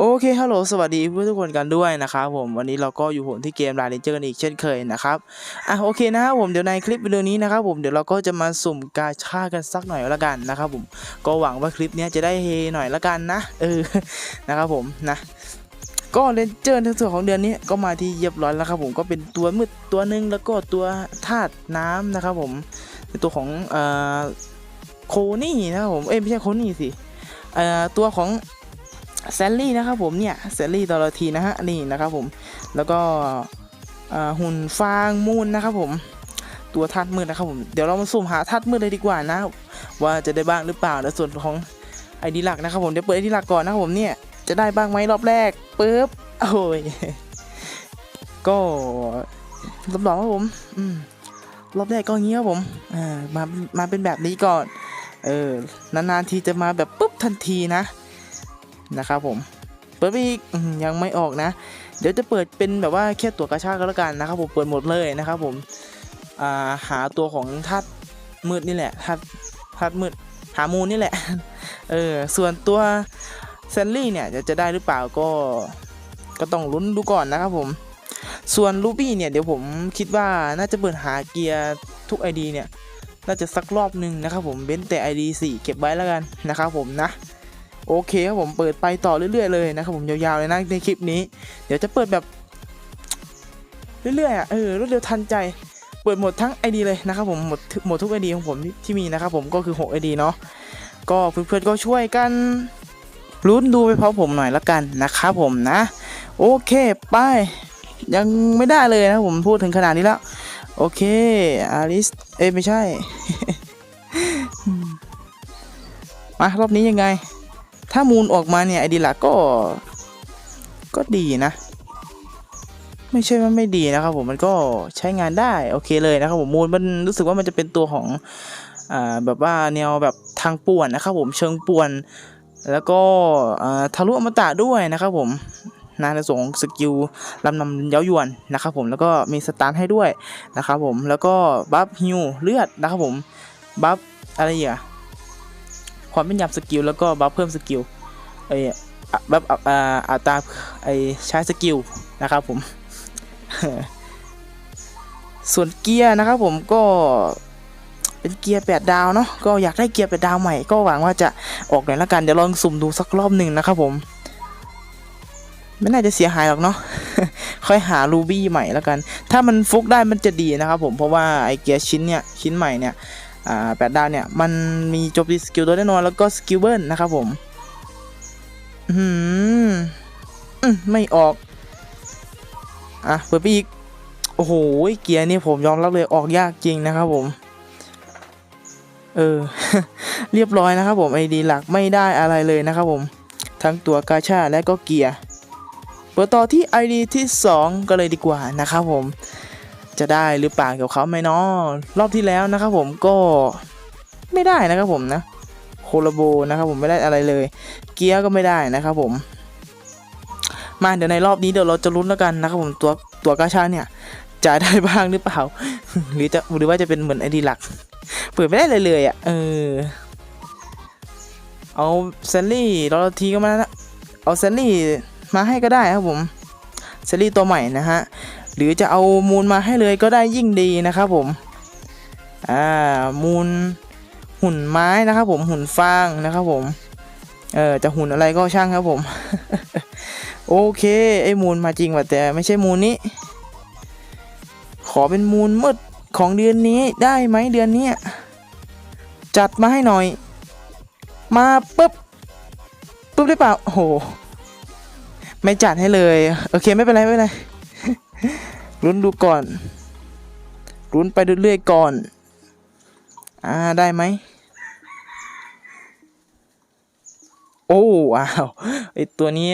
โอเคฮัลโหลสวัสดีเพื่อนทุกคนกันด้วยนะครับผมวันนี้เราก็อยู่ผมที่เกมลาเลนเจอร์กันอีกเช่นเคยนะครับอะโอเคนะครับผมเดี๋ยวในคลิปวิดีโอนี้นะครับผมเดี๋ยวเราก็จะมาสุ่มกาชากันสักหน่อยละกันนะครับผมก็หวังว่าคลิปนี้จะได้เฮหน่อยละกันนะเออนะครับผมนะก็เลนเจอร์ในส่วนของเดือนนี้ก็มาที่เรียบร้อยแล้วครับผมก็เป็นตัวมืดตัวหนึ่งแล้วก็ตัวธาตุน้ำนะครับผมเป็นตัวของเอ่อโคนี่นะครับผมเอ้ยไม่ใช่โคนี่สิเอ่อตัวของ แซลลี่นะครับผมเนี่ยแซลลี่ตลอทีนะฮะนี่นะครับผมแล้วก็หุ่นฟางมูนนะครับผมตัวธาตุมืดนะครับผมเดี๋ยวเรามาสุ่มหาธาตุมืดเลยดีกว่านะ ว่าจะได้บ้างหรือเปล่าในส่วนของไอดีหลักนะครับผมเดี๋ยวเปิดไอดีหลักก่อนนะครับผมเนี่ยจะได้บ้างไหมรอบแรกปึ๊บโอ้ยก็รับรองครับผมอืมรอบแรกก็อย่างงี้ครับผมอ่ามามาเป็นแบบนี้ก่อนเออนานๆทีจะมาแบบปุ๊บทันทีนะ นะครับผม เปิดไปอีกยังไม่ออกนะ เดี๋ยวจะเปิดเป็นแบบว่าแค่ตัวกระชากก็แล้วกันนะครับผมเปิดหมดเลยนะครับผมาหาตัวของธาตุมืดนี่แหละธาตุธาตุมืดหามูนี่แหละเออส่วนตัวแซนลี่เนี่ยจะจะได้หรือเปล่าก็ก็ต้องลุ้นดูก่อนนะครับผม ส่วนลูบี้เนี่ยเดี๋ยวผมคิดว่าน่าจะเปิดหาเกียร์ทุก ID เนี่ยน่าจะสักรอบหนึ่งนะครับผมเบ้นแต่ ID 4 เก็บไว้แล้วกันนะครับผมนะ โอเคครับผมเปิดไปต่อเรื่อยๆเลยนะครับผมยาวๆเลยนะในคลิปนี้ เดี๋ยวจะเปิดแบบ เรื่อยๆอะเออรวดเร็วทันใจ เปิดหมดทั้ง ID เลยนะครับผมหมดหมดทุก ID ของผมที่มีนะครับผมก็คือ6 ID เนาะก็เพื่อนๆก็ช่วยกันลุ้นดูไปพร้อมผมหน่อยละกันนะครับผมนะ โอเคไปยังไม่ได้เลยนะผมพูดถึงขนาดนี้แล้ว โอเคอาริสเอ้ไม่ใช่มารอบนี้ยังไง ถ้ามูลออกมาเนี่ยไอดีหลักก็ ก็ดีนะ ไม่ใช่ว่าไม่ดีนะครับผมมันก็ใช้งานได้โอเคเลยนะครับผมมูลมันรู้สึกว่ามันจะเป็นตัวของอ่าแบบว่าแนวแบบทางป่วนนะครับผมเชิงป่วน แล้วก็ทะลุอมตะด้วยนะครับผมนะในส่วนของสกิลลำนำเย้ายวนนะครับผมแล้วก็มีสตาร์ทให้ด้วยนะครับผมแล้วก็บัฟฮิวเลือดนะครับผมบัฟอะไรอีกอะ ความเป็นยำสกิลแล้วก็บัฟเพิ่มสกิลไอ้บัฟอ่าอัตราไอ้ใช้สกิลนะครับผม ส่วนเกียร์นะครับผมก็เป็นเกียร์8ดาวเนาะก็อยากได้เกียร์8ดาวใหม่ก็หวังว่าจะออกหน่อยละกันเดี๋ยวลองสุ่มดูสักรอบหนึ่งนะครับผมไม่น่าจะเสียหายหรอกเนาะ ค่อยหารูบี้ใหม่แล้วกัน ถ้ามันฟุกได้มันจะดีนะครับผม เพราะว่าไอเกียร์ชิ้นเนี่ย ชิ้นใหม่เนี่ย แปดดาวเนี่ยมันมีโจมตีสกิลตัวแน่นอนแล้วก็สกิลเบิลนะครับผมอืมอืมไม่ออก อะเปิดไปอีก โอ้โหเกียร์นี่ผมยอมรับเลยออกยากจริงนะครับผม เออ เรียบร้อยนะครับผมไอดีหลักไม่ได้อะไรเลยนะครับผม ทั้งตัวกาชาและก็เกียร์เปิดต่อที่ ID ที่ 2 ก็เลยดีกว่านะครับผม จะได้หรือเปล่ากับเขาไหมเนาะรอบที่แล้วนะครับผมก็ไม่ได้นะครับผมนะโคลาโบนะครับผมไม่ได้อะไรเลย เกียร์ก็ไม่ได้นะครับผมมาเดี๋ยวในรอบนี้เดี๋ยวเราจะลุ้นแล้วกันนะครับผมตัวตัวกาชาเนี่ยจะได้บ้างหรือเปล่า หรือจะหรือว่าจะเป็นเหมือนไอดีหลัก เปิดไม่ได้เลยเลยอะเออเอาเซลลี่รอทีก็มานะเอาเซลลี่มาให้ก็ได้ครับผมเซลลี่ตัวใหม่นะฮะ หรือจะเอามูลมาให้เลยก็ได้ยิ่งดีนะครับผมอ่ามูลหุ่นไม้นะครับผมหุ่นฟางนะครับผมเออจะหุ่นอะไรก็ช่างครับผม โอเคไอ้มูลมาจริงว่ะแต่ไม่ใช่มูลนี้ ขอเป็นมูลมืดของเดือนนี้ได้ไหมเดือนนี้จัดมาให้หน่อย มาปุ๊บปุ๊บได้เปล่าโอ้โหไม่จัดให้เลย โอเคไม่เป็นไรไม่เป็นไร ลุ้นดูก่อนลุ้นไปเรื่อยๆก่อน อ่า ได้ไหม โอ้ว้าวไอตัวนี้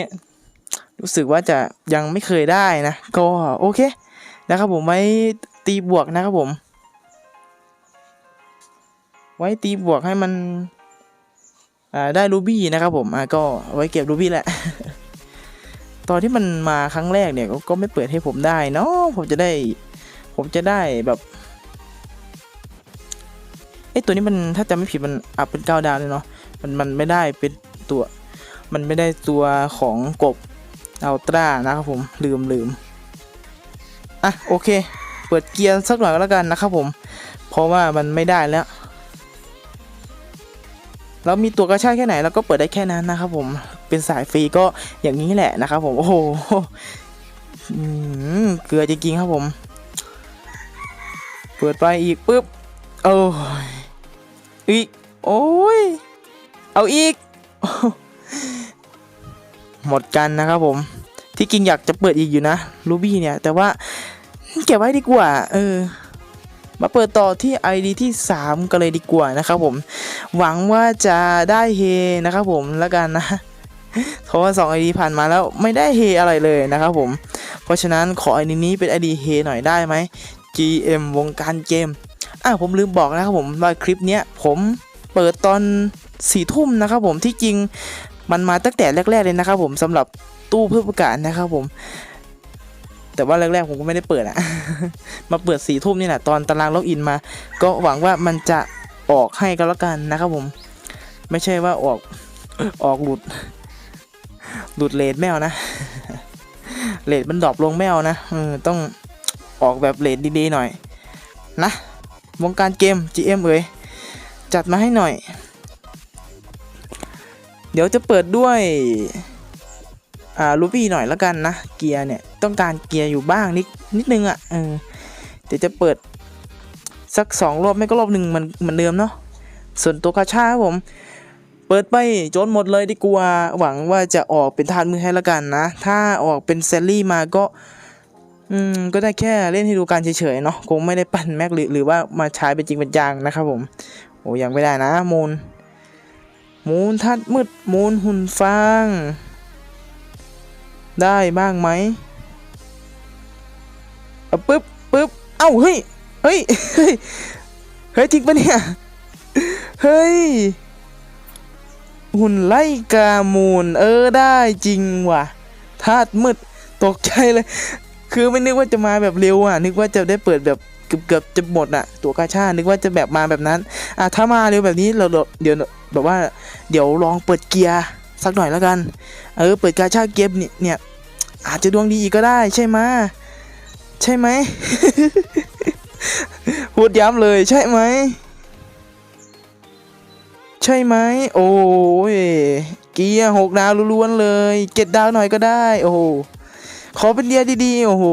รู้สึกว่าจะยังไม่เคยได้นะ ก็โอเค นะครับผม ไว้ตีบวกนะครับผม ไว้ตีบวกให้มัน อ่า ได้รูบี้นะครับผม อ่า ก็ไว้เก็บรูบี้แหละ ตอนที่มันมาครั้งแรกเนี่ยก็ก็ไม่เปิดให้ผมได้เนาะผมจะได้ ผมจะได้แบบเอ้ตัวนี้มันถ้าจำไม่ผิดมันอัพเป็นเก้าดาวเลยเนาะมันมันไม่ได้เป็นตัว มันไม่ได้ตัวของกบอัลตร้านะครับผมลืมลืมอะโอเค เปิดเกียร์สักหน่อยก็แล้วกันนะครับผม เพราะว่ามันไม่ได้แล้วเรามีตัวกระชากแค่ไหนเราก็เปิดได้แค่นั้นนะครับผม เป็นสายฟรีก็อย่างนี้แหละนะครับผมโอ้โหเกลือจริงๆครับผม เปิดไปอีกปุ๊บโอ้ยอีกโอ้ยเอาอีก หมดกันนะครับผม ที่จริงอยากจะเปิดอีกอยู่นะรูบี้เนี่ย แต่ว่าเก็บไว้ดีกว่า เออ มาเปิดต่อที่ ID ที่ 3 กันเลยดีกว่านะครับผม หวังว่าจะได้เฮนะครับผมแล้วกันนะ เพราะว่า2 ID ผ่านมาแล้วไม่ได้เฮอะไรเลยนะครับผม เพราะฉะนั้นขอ ID นี้เป็น ID เฮหน่อยได้ไหม GM วงการเกมอะผมลืมบอกนะครับผมว่าคลิปเนี้ยผมเปิดตอนสี่ทุ่มนะครับผมที่จริงมันมาตั้งแต่แรก ๆเลยนะครับผมสำหรับตู้เพื่อประกาศนะครับผม แต่ว่าแรกๆผมก็ไม่ได้เปิดอะมาเปิดสี่ทุ่มนี่แหละตอนตารางล็อกอินมา ก็หวังว่ามันจะออกให้ก็แล้วกันนะครับผม ไม่ใช่ว่าออกออกหลุด หลุดเลทแมวนะเลทมันดรอปลงแมวนะเออต้องออกแบบเลทดีๆหน่อย นะวงการเกม GM เอ๋ยจัดมาให้หน่อย เดี๋ยวจะเปิดด้วยอ่าลูบี้หน่อยแล้วกันนะเกียร์เนี่ยต้องการเกียร์อยู่บ้างนิดนิดนึงอะ่ะเออเดี๋ยวจะเปิดสักสองรอบไม่ก็รอบหนึ่งมันเหมือนเดิมเนาะส่วนตัวคาชาครับผม เปิดไปจนหมดเลยดีกว่า หวังว่าจะออกเป็นทานมือให้ล้วกันนะ ถ้าออกเป็นเซลลี่มาก็ อืม ก็ได้แค่เล่นให้ดูการเฉยๆเนาะ คงไม่ได้ปั่นแม็กหรือหรือว่ามาใช้เป็นจริงเป็นจังนะครับผม โอ้ยังไม่ได้นะมูล มูลทัดมืด มูลหุ่นฟาง ได้บ้างไหมเอาปึ๊บปึ๊บ เอ้า เฮ้ย เฮ้ย เฮ้ย เฮ้ยจริงปะเนี่ย เฮ้ย หุ่นไล่กามูล เออได้จริงว่ะธาตุมืดตกใจเลย คือไม่นึกว่าจะมาแบบเร็วอะ นึกว่าจะได้เปิดแบบเกือบเกือบจะหมดอะ ตัวกาชานึกว่าจะแบบมาแบบนั้น อะถ้ามาเร็วแบบนี้เราเดี๋ยวแบบว่า เดี๋ยวลองเปิดเกียร์สักหน่อยแล้วกัน เออ เปิดกาชาเกมเนี่เนี่ย อาจจะดวงดีอีกก็ได้ใช่ไหมใช่ไหมพูดย้ำเลยใช่ไหม ใช่ไหมโอ้ยเกียร์หกดาวล้วนๆเลยเจ็ดดาวหน่อยก็ได้ โอ้โหขอเป็นเดียดีๆ โอ้โห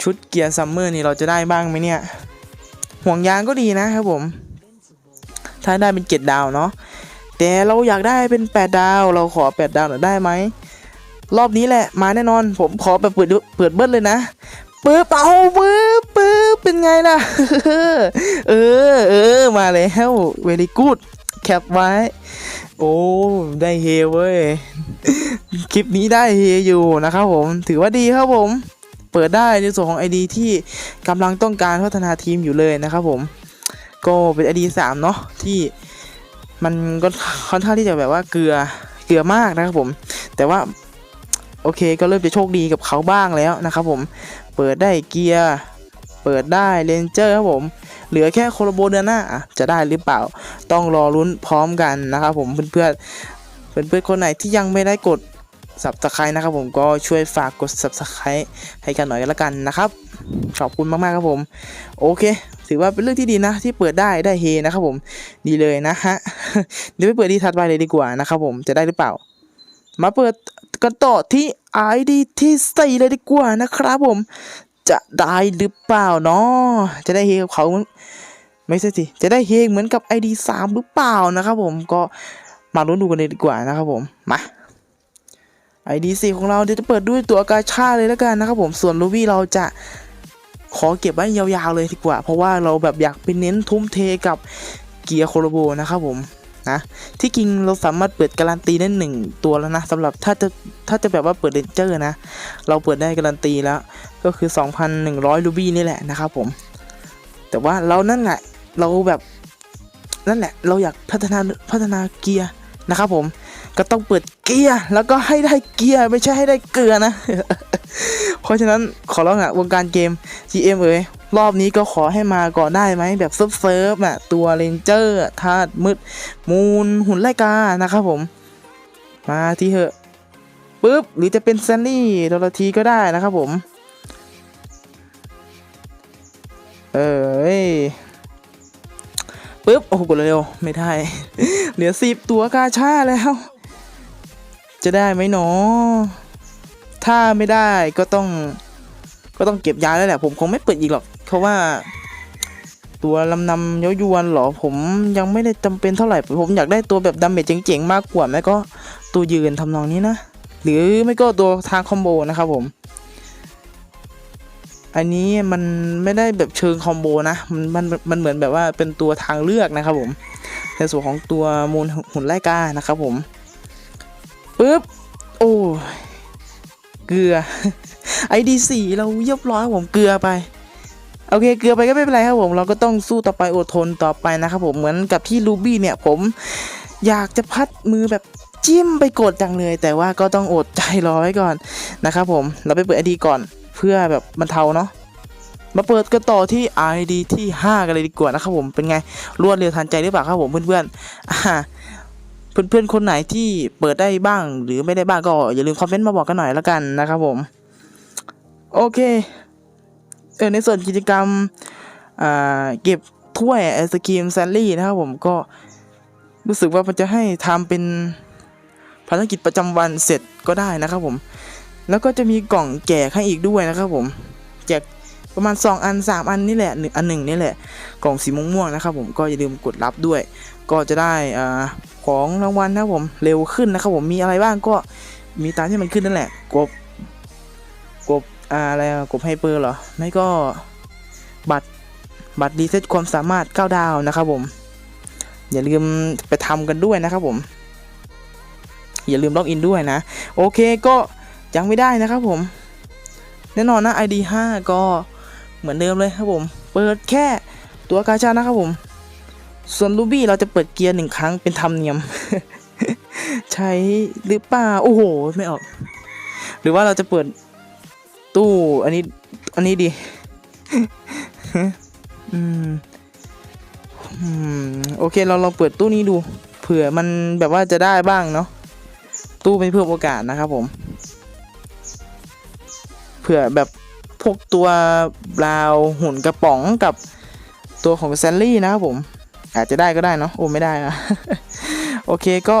ชุดเกียร์ซัมเมอร์นี่เราจะได้บ้างไหมเนี่ย ห่วงยางก็ดีนะครับผม ถ้าได้เป็นเจ็ดดาวเนาะแต่เราอยากได้เป็นแปดดาว เราขอแปดดาวหน่อยได้ไหมรอบนี้แหละมาแน่นอน ผมขอแบบเปิดเปิดเบิ้ลเลยนะ ปึ๊บเอาปึ๊บปึ๊บเป็นไงล่ะ เออเออมาแล้วเวลีกูดแคปไว้ โอ้ ได้เฮเว้ย คลิปนี้ได้เฮอยู่นะครับผม ถือว่าดีครับผม เปิดได้ในส่วนของ ID ที่กำลังต้องการพัฒนาทีมอยู่เลยนะครับผม ก็เป็น ID 3เนาะที่มันก็ค่อนข้างที่จะแบบว่าเกลือเกลือมากนะครับผม แต่ว่าโอเคก็เริ่มจะโชคดีกับเขาบ้างแล้วนะครับผม เปิดได้เกียร์ เปิดได้เลนเจอร์ครับผม เหลือแค่โคโลโบเดือนหน้าจะได้หรือเปล่า ต้องรอลุ้นพร้อมกันนะครับผมเพื่อนๆ เพื่อนๆคนไหนที่ยังไม่ได้กด subscribe นะครับผมก็ช่วยฝากกด subscribe ให้กันหน่อยกันละกันนะครับ ขอบคุณมากๆครับผม โอเค ถือว่าเป็นเรื่องที่ดีนะ ที่เปิดได้ได้เฮนะครับผม ดีเลยนะฮะ เดี๋ยวไปเปิดที่ถัดไปเลยดีกว่านะครับผมจะได้หรือเปล่า มาเปิดกันต่อที่ ID ที่สี่เลยดีกว่านะครับผม จะได้หรือเปล่าเนาะจะได้เฮกับเขาไม่ใช่สิจะได้เฮเหมือนกับ ID 3หรือเปล่านะครับผมก็มาลุ้นดูกันเลยดีกว่านะครับผมมา ID 4ของเราเดี๋ยวจะเปิดด้วยตัวกาชาเลยแล้วกันนะครับผมส่วนลูบี้เราจะขอเก็บไว้ยาวๆเลยดีกว่า เพราะว่าเราแบบอยากไปเน้นทุ่มเทกับเกียร์โคโลโบนะครับผม นะที่จริงเราสามารถเปิดการันตีได้หนึ่งตัวแล้วนะสำหรับถ้าจะถ้าจะแบบว่าเปิดเรนเจอร์นะ เราเปิดได้การันตีแล้ว ก็คือ 2,100รูบี้นี่แหละนะครับผม แต่ว่าเรานั่นแหละเราแบบนั่นแหละเราอยากพัฒนาพัฒนาเกียร์นะครับผมก็ต้องเปิดเกียร์แล้วก็ให้ได้เกียร์ไม่ใช่ให้ได้เกลือนะ เพราะฉะนั้นขอร้องอะวงการเกม GM เอ้ย รอบนี้ก็ขอให้มาก่อนได้ไหมแบบเซิร์ฟเซิร์ฟอะตัวเรนเจอร์ธาตุมืด มูลหุ่นไล่กานะครับผม มาทีเหอะปุ๊บหรือจะเป็นแซนลี่โดลทีก็ได้นะครับผม เออปุ๊บ โอ้โหกดเร็วไม่ได้ เหลือสิบตัวกาชาแล้ว จะได้ไหมหนอ ถ้าไม่ได้ก็ต้อง ก็ต้องเก็บยาแล้วแหละ ผมคงไม่เปิดอีกหรอก เพราะว่า ตัวลำนำเย้ายวนหรอ ผมยังไม่ได้จำเป็นเท่าไหร่ ผมอยากได้ตัวแบบดาเมจเจ๋งๆ มากกว่าแม่ก็ตัวยืนทำนองนี้นะ หรือไม่ก็ตัวทางคอมโบนะครับผม อันนี้มันไม่ได้แบบเชิงคอมโบนะ มันมันมันเหมือนแบบว่าเป็นตัวทางเลือกนะครับผม ในส่วนของตัวมูลหุ่นไล่กานะครับผมปึ๊บ โอ้เกลือ ไอดีสี่เราเรียบร้อยครับผมเกลือไป โอเค เกลือไปก็ไม่เป็นไรครับผม เราก็ต้องสู้ต่อไปอดทนต่อไปนะครับผมเหมือนกับที่ลูบี้เนี่ยผมอยากจะพัดมือแบบจิ้มไปกดจังเลย แต่ว่าก็ต้องอดใจรอไว้ก่อนนะครับผมเราไปเปิดไอดีก่อนเพื่อแบบบรรเทาเนาะมาเปิดกันต่อที่ ID ที่ 5 กันเลยดีกว่านะครับผมเป็นไงรวดเร็วทันใจหรือเปล่าครับผมเพื่อนๆอ่าเพื่อนๆคนไหนที่เปิดได้บ้างหรือไม่ได้บ้างก็อย่าลืมคอมเมนต์มาบอกกันหน่อยแล้วกันนะครับผม โอเคเออในส่วนกิจกรรมอ่าเก็บถ้วยไอศกรีมแซนลี่นะครับผมก็รู้สึกว่ามันจะให้ทำเป็นภารกิจประจำวันเสร็จก็ได้นะครับผม แล้วก็จะมีกล่องแจกให้อีกด้วยนะครับผมแจกประมาณ 2 อัน 3 อันนี่แหละหนึ่งอันหนึ่งนี่แหละ กล่องสีม่วงๆนะครับผมก็อย่าลืมกดรับด้วย ก็จะได้อ่าของรางวัลนะครับผมเร็วขึ้นนะครับผมมีอะไรบ้างก็มีตามที่มันขึ้นนั่นแหละกบ อะไรอะกบไฮเปอร์เหรอ ไม่ก็บัตรบัตรรีเซ็ตความสามารถ 9 ดาวนะครับผม อย่าลืมไปทำกันด้วยนะครับผม อย่าลืมล็อกอินด้วยนะ โอเคก็ยังไม่ได้นะครับผม แน่นอนนะ ID 5 ก็เหมือนเดิมเลยครับผม เปิดแค่ตัวกาชานะครับผม ส่วนรูบี้เราจะเปิดเกียร์หนึ่งครั้งเป็นธรรมเนียม ใช้หรือเปล่า โอ้โห ไม่ออก หรือว่าเราจะเปิด ตู้อันนี้อันนี้ดีอืมอืมโอเคเราลองเปิดตู้นี้ดู เผื่อมันแบบว่าจะได้บ้างเนาะตู้ไม่เพิ่มโอกาสนะครับผมเผื่อแบบพวกตัวบราวหุ่นกระป๋องกับตัวของแซนลี่นะครับผม อาจจะได้ก็ได้เนาะโอ้ไม่ได้นะโอเคก็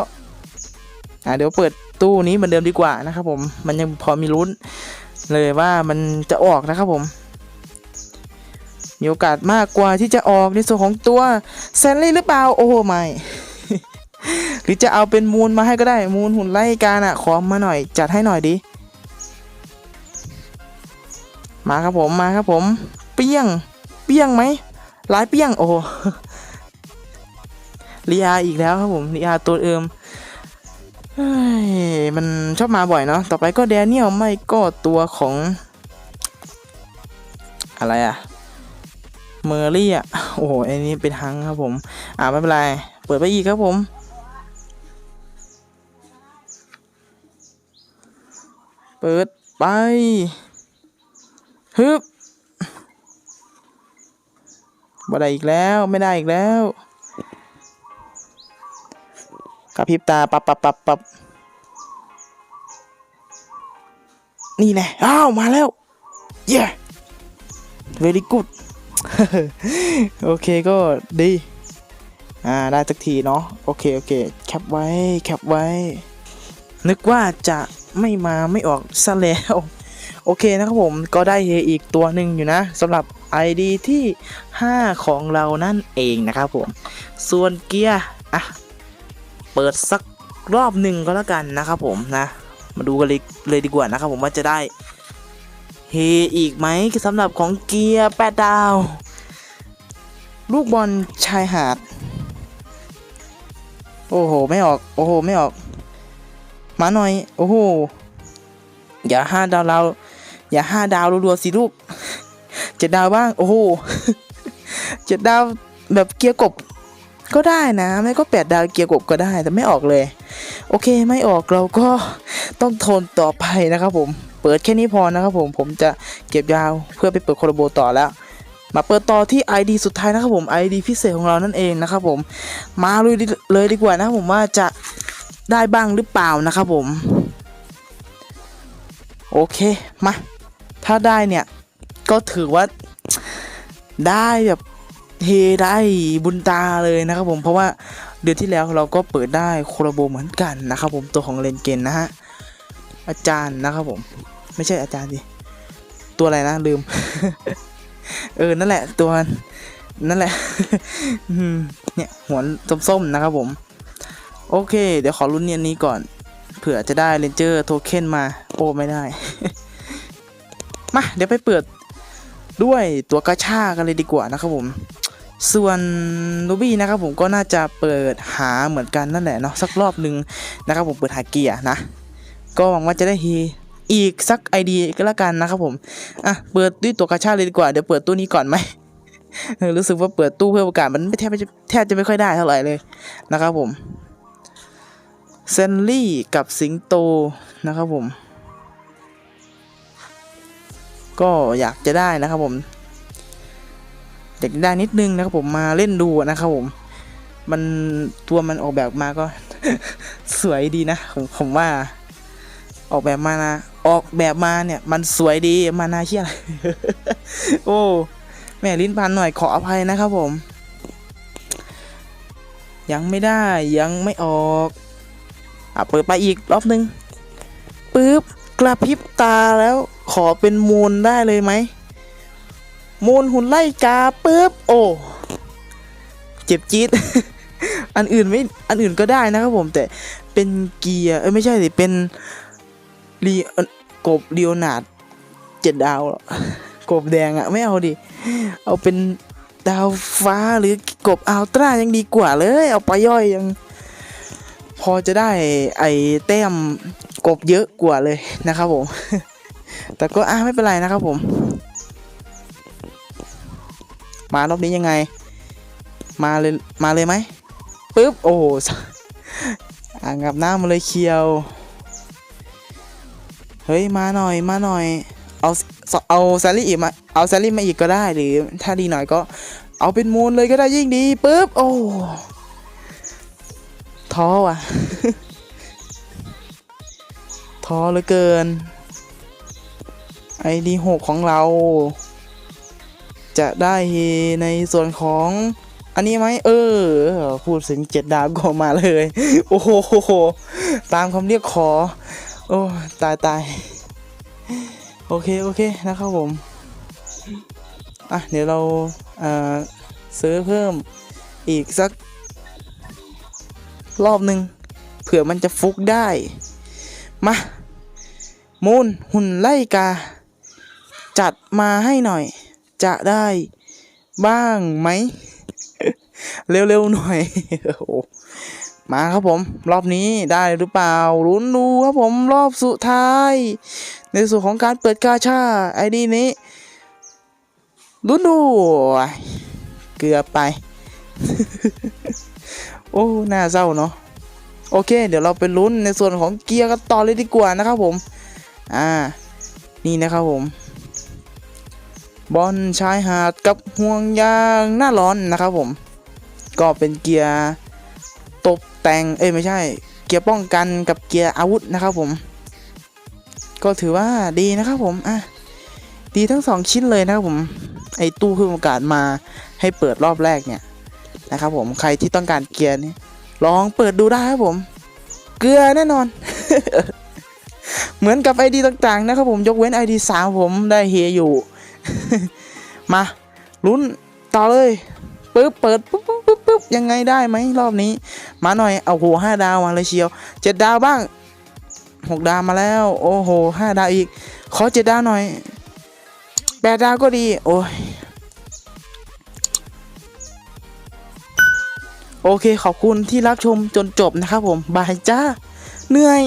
อ่าเดี๋ยวเปิดตู้นี้เหมือนเดิมดีกว่านะครับผมมันยังพอมีลุ้น เลยว่ามันจะออกนะครับผมมีโอกาสมากกว่าที่จะออกในส่วนของตัวแซนลี่หรือเปล่าโอ้ไม่ หรือจะเอาเป็นมูลมาให้ก็ได้มูลหุ่นไล่การอะขอมาหน่อยจัดให้หน่อยดิมาครับผมมาครับผม เปี้ยง เปี้ยงไหมหลายเปี้ยงโอ้ลีอาอีกแล้วครับผมลีอาตัวเอิม มันชอบมาบ่อยเนาะ ต่อไปก็แดเนียลไม่ก็ตัวของ อะไรอะเมอร์รี่อะโอ้โห อันนี้เป็นฮังครับผม อ่าไม่เป็นไร เปิดไปอีกครับผมเปิดไปฮึบบ่ได้อีกแล้ว ไม่ได้อีกแล้ว กระพริบตาปับปับปับปับนี่แน่อ้าวมาแล้ว เย้ very good โอเคก็ดี อ่า ได้สักทีเนาะโอเค โอเค แคปไว้ แคปไว้ นึกว่าจะไม่มาไม่ออกซะแล้ว โอเคนะครับผมก็ได้เฮอีกตัวหนึ่งอยู่นะสำหรับ ID ที่ 5 ของเรานั่นเองนะครับผม ส่วนเกียร์ อะ เปิดสักรอบหนึ่งก็แล้วกันนะครับผมนะ มาดูกันเลยเลยดีกว่านะครับผมว่าจะได้เฮอีกไหมสำหรับของเกียร์แปดดาว ลูกบอลชายหาด โอ้โห ไม่ออก โอ้โห ไม่ออก มาหน่อย โอ้โห อย่าห้าดาวเรา อย่าห้าดาวรัวๆสิลูกเจ็ดดาวบ้าง โอ้โหเจ็ดดาวแบบเกียร์กบ ก็ได้นะ ไม่ก็แปดดาวเกียร์กบก็ได้แต่ไม่ออกเลย โอเคไม่ออกเราก็ต้องทนต่อไปนะครับผมเปิดแค่นี้พอนะครับผมผมจะเก็บยาวเพื่อไปเปิดโคโรโบต่อแล้ว มาเปิดต่อที่ ID สุดท้ายนะครับผม ID พิเศษของเรานั่นเองนะครับผม มาเลยดีเลยดีกว่านะครับผมว่าจะได้บ้างหรือเปล่านะครับผม โอเคมาถ้าได้เนี่ยก็ถือว่าได้แบบ เฮได้บุญตาเลยนะครับผมเพราะว่าเดือนที่แล้วเราก็เปิดได้โคโรโบเหมือนกันนะครับผมตัวของเลนเกนนะฮะอาจารย์นะครับผม ไม่ใช่อาจารย์ดิตัวอะไรนะลืม เออนั่นแหละ ตัวนั่นแหละเนี่ยหัวส้มๆนะครับผม โอเค เดี๋ยวขอรุ่นเนียนนี้ก่อนเผื่อจะได้เรนเจอร์โทเค็นมา โอ้ไม่ได้ มา เดี๋ยวไปเปิดด้วยตัวกระชากันเลยดีกว่านะครับผม ส่วนลูบี้นะครับผมก็น่าจะเปิดหาเหมือนกันนั่นแหละเนาะสักรอบหนึ่งนะครับผมเปิดหาเกียร์นะ ก็หวังว่าจะได้ฮีอีกสักไอดีก็แล้วกันนะครับผมอะเปิดด้วยตัวกระชาเลยดีกว่าเดี๋ยวเปิดตู้นี้ก่อนไหมรู้สึกว่าเปิดตู้เพื่อโอกาสมันแทบไม่แทบจะไม่ค่อยได้เท่าไหร่เลยนะครับผมเซนลี่กับสิงโตนะครับผม ก็อยากจะได้นะครับผม อยากได้นิดนึงนะครับผมมาเล่นดูนะครับผมมันตัวมันออกแบบมาก็ สวยดีนะผมผมว่า ออกแบบมานะออกแบบมาเนี่ย มันสวยดีมานาเชี่ยอะไรโอ้แม่ลิ้นพันหน่อยขออภัยนะครับผม ยังไม่ได้ยังไม่ออกอะเปิดไปอีกรอบนึงปึ๊บกระพริบตาแล้วขอเป็นมูลได้เลยไหม มูลหุ่นไล่กาปึ๊บโอ้เจ็บจี๊ดอันอื่นไม่อันอื่นก็ได้นะครับผมแต่เป็นเกียร์เอ้ยไม่ใช่สิเป็นรีกบเลียวนาดเจ็ดดาวเหรอกบแดงอะไม่เอาดิเอาเป็นดาวฟ้าหรือกบอัลตร้ายังดีกว่าเลย เอาไปย่อยยัง พอจะได้ไอแต้มกบเยอะกว่าเลยนะครับผม แต่ก็อะไม่เป็นไรนะครับผม มารอบนี้ยังไง มาเลยมาเลยไหมปึ๊บโอ้โหอ่างอาบน้ำมาเลยเคียว เฮ้ยมาหน่อยมาหน่อย เอาเอาแซลลี่อีกมาเอาแซลลี่มาอีกก็ได้หรือถ้าดีหน่อยก็ เอาเป็นมูลเลยก็ได้ยิ่งดีปึ๊บโอ้ท้อว่ะท้อเหลือเกินไอดีหกของเรา จะได้ในส่วนของอันนี้ไหมเออ พูดถึงเจ็ดดาวก็มาเลย โอ้โหตามคำเรียกขอ โอ้ตายตายโอเค โอเคนะครับผมอะเดี๋ยวเราเอ่อซื้อเพิ่มอีกสัก รอบหนึ่งเผื่อมันจะฟุกได้ มามูนหุ่นไล่กา จัดมาให้หน่อย จะได้บ้างไหม เร็วๆหน่อย มาครับผม รอบนี้ได้หรือเปล่าลุ้นดูครับผมรอบสุดท้าย ในส่วนของการเปิดกาชาไอดีนี้ลุ้นดู เกือบไป โอ้น่าเศร้าเนาะโอเค เดี๋ยวเราไปลุ้นในส่วนของเกียร์กันต่อเลยดีกว่านะครับผม อ่า นี่นะครับผม บอลชายหาดกับห่วงยางหน้าร้อนนะครับผม ก็เป็นเกียร์ตกแต่งเอ้ยไม่ใช่ เกียร์ป้องกันกับเกียร์อาวุธนะครับผม ก็ถือว่าดีนะครับผมอะดีทั้งสองชิ้นเลยนะครับผม ไอตู้คือโอกาสมาให้เปิดรอบแรกเนี่ยนะครับผมใครที่ต้องการเกียร์นี่ลองเปิดดูได้ครับผม เกลือแน่นอน เหมือนกับ ID ต่างๆนะครับผมยกเว้น ID 3ผมได้เฮอยู่ มาลุ้นต่อเลยปึ๊บเปิดปุ๊บปุ๊บปุ๊บปุ๊บยังไงได้ไหมรอบนี้ มาหน่อยเอาโหห้าดาวมาเลยเชียวเจ็ดดาวบ้างหกดาวมาแล้ว โอ้โหห้าดาวอีก ขอเจ็ดดาวหน่อยแปดดาวก็ดี โอ้ยโอเคขอบคุณที่รับชมจนจบนะครับผม บายจ้า เหนื่อย